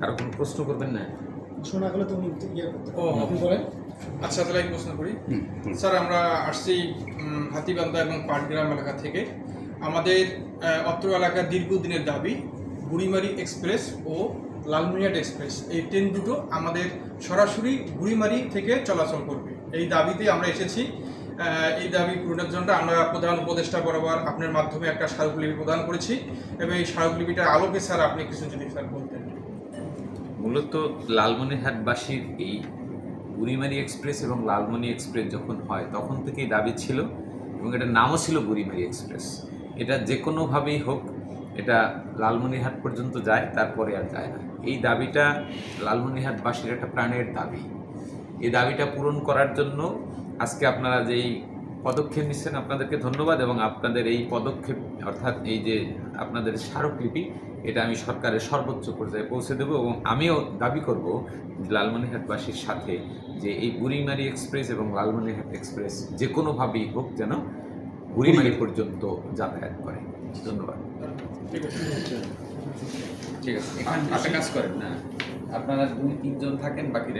কারও কোনো প্রশ্ন করবেন না? শোনা গেলে তুমি ইয়ে করতে ও। আপনি বলেন। আচ্ছা তাহলে আমি প্রশ্ন করি। স্যার আমরা আসছি হাতিবান্ধা এবং পাটগ্রাম এলাকা থেকে। আমাদের অত্র এলাকার দীর্ঘদিনের দাবি বুড়িমারি এক্সপ্রেস ও লালমিয়াট এক্সপ্রেস। এই ট্রেন দুটো আমাদের সরাসরি বুড়িমারি থেকে চলাচল করবে। এই দাবিতে আমরা এসেছি। এই দাবি পূরণের জন্য আমরা প্রধান উপদেষ্টা বরাবর আপনার মাধ্যমে একটা স্মারকলিপি প্রদান করেছি এবং এই স্মারকলিপিটার আলোকে স্যার আপনি কিছু যদি স্যার বলতেন। মূলত লালমনিরহাটবাসীর এই বুড়িমারি এক্সপ্রেস এবং লালমনি এক্সপ্রেস যখন হয়, তখন থেকেই দাবি ছিল এবং এটার নামও ছিল বুড়িমারি এক্সপ্রেস। এটা যে কোনোভাবেই হোক, এটা লালমনিরহাট পর্যন্ত যায়, তারপরে আর যায় না। এই দাবিটা লালমনিরহাটবাসীর একটা প্রাণের দাবি। এই দাবিটা পূরণ করার জন্য আজকে আপনারা যেই পদক্ষেপ নিচ্ছেন আপনাদেরকে ধন্যবাদ এবং আপনাদের এই পদক্ষেপ অর্থাৎ এই যে আপনাদের স্মারকলিপি এটা আমি সরকারের সর্বোচ্চ পর্যায়ে পৌঁছে দেবো এবং আমিও দাবি করব লালমনিরহাটবাসীর সাথে যে এই বুড়িমারি এক্সপ্রেস এবং লালমনিরহাট এক্সপ্রেস যে কোনোভাবেই হোক যেন বুড়িমারি পর্যন্ত যাতায়াত করে। ধন্যবাদ। ঠিক আছে। কাজ করেন না আপনারা দুই তিনজন থাকেন বাকি